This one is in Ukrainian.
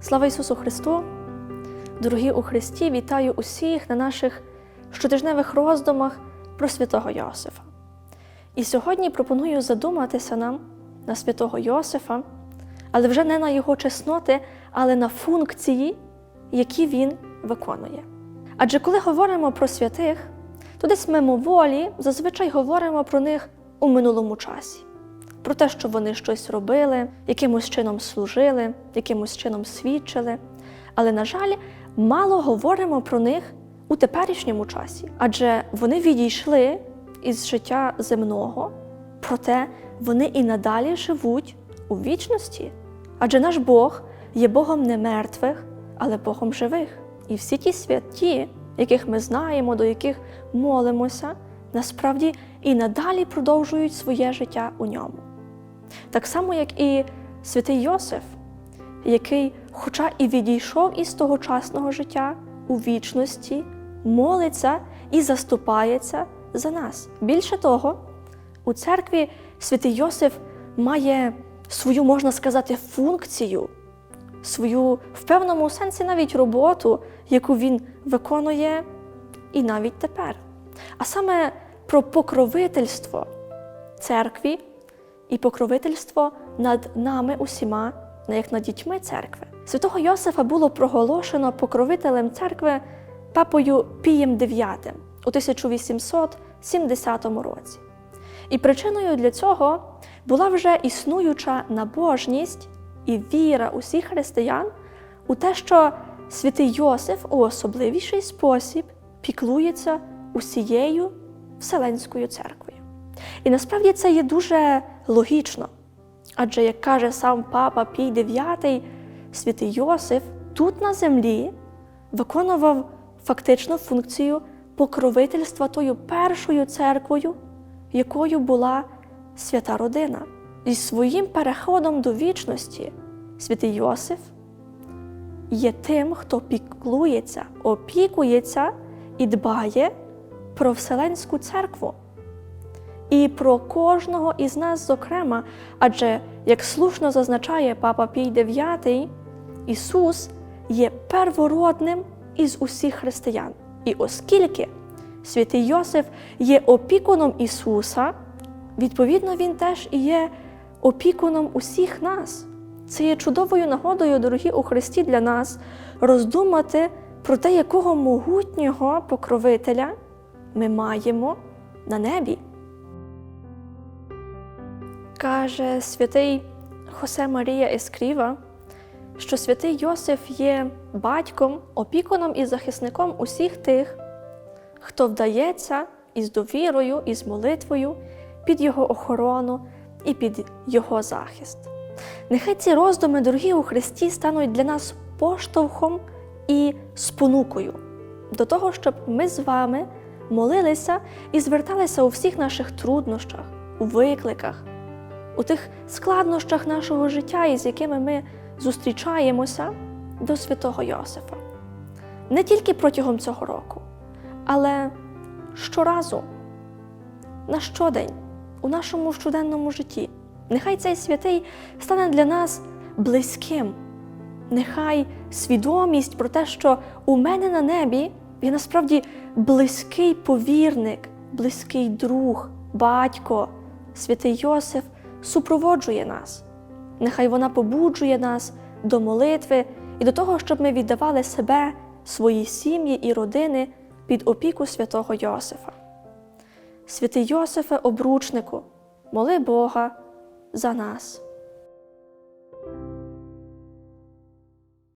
Слава Ісусу Христу! Дорогі у Христі, вітаю усіх на наших щотижневих роздумах про святого Йосифа. І сьогодні пропоную задуматися нам на святого Йосифа, але вже не на його чесноти, але на функції, які він виконує. Адже коли говоримо про святих, то десь мимоволі зазвичай говоримо про них у минулому часі, про те, що вони щось робили, якимось чином служили, якимось чином свідчили. Але, на жаль, мало говоримо про них у теперішньому часі, адже вони відійшли із життя земного, проте вони і надалі живуть у вічності. Адже наш Бог є Богом не мертвих, але Богом живих. І всі ті святі, яких ми знаємо, до яких молимося, насправді і надалі продовжують своє життя у ньому. Так само, як і святий Йосиф, який, хоча і відійшов із тогочасного життя у вічності, молиться і заступається за нас. Більше того, у церкві святий Йосиф має свою, можна сказати, функцію, свою в певному сенсі навіть роботу, яку він виконує і навіть тепер. А саме про покровительство церкві і покровительство над нами усіма, як над дітьми церкви. Святого Йосифа було проголошено покровителем церкви папою Пієм IX у 1870 році. І причиною для цього була вже існуюча набожність і віра усіх християн у те, що святий Йосиф у особливіший спосіб піклується усією Вселенською церквою. І насправді це є дуже логічно. Адже, як каже сам папа Пій IX, святий Йосиф тут на землі виконував фактично функцію покровительства тою першою церквою, якою була свята родина. І своїм переходом до вічності святий Йосиф є тим, хто піклується, опікується і дбає про Вселенську церкву. І про кожного із нас, зокрема, адже, як слушно зазначає Папа Пій IX, Ісус є первородним із усіх християн. І оскільки святий Йосиф є опікуном Ісуса, відповідно, Він теж і є опікуном усіх нас. Це є чудовою нагодою, дорогі у Христі, для нас роздумати про те, якого могутнього покровителя ми маємо на небі. Каже святий Хосе Марія Ескріва, що святий Йосиф є батьком, опікуном і захисником усіх тих, хто вдається із довірою, із молитвою під його охорону і під його захист. Нехай ці роздуми, дорогі у Христі, стануть для нас поштовхом і спонукою до того, щоб ми з вами молилися і зверталися у всіх наших труднощах, у викликах, у тих складнощах нашого життя, із якими ми зустрічаємося до святого Йосифа. Не тільки протягом цього року, але щоразу, на щодень, у нашому щоденному житті. Нехай цей святий стане для нас близьким. Нехай свідомість про те, що у мене на небі є насправді близький повірник, близький друг, батько, святий Йосиф супроводжує нас. Нехай вона побуджує нас до молитви і до того, щоб ми віддавали себе, свої сім'ї і родини під опіку святого Йосифа. Святий Йосифе, обручнику, моли Бога за нас.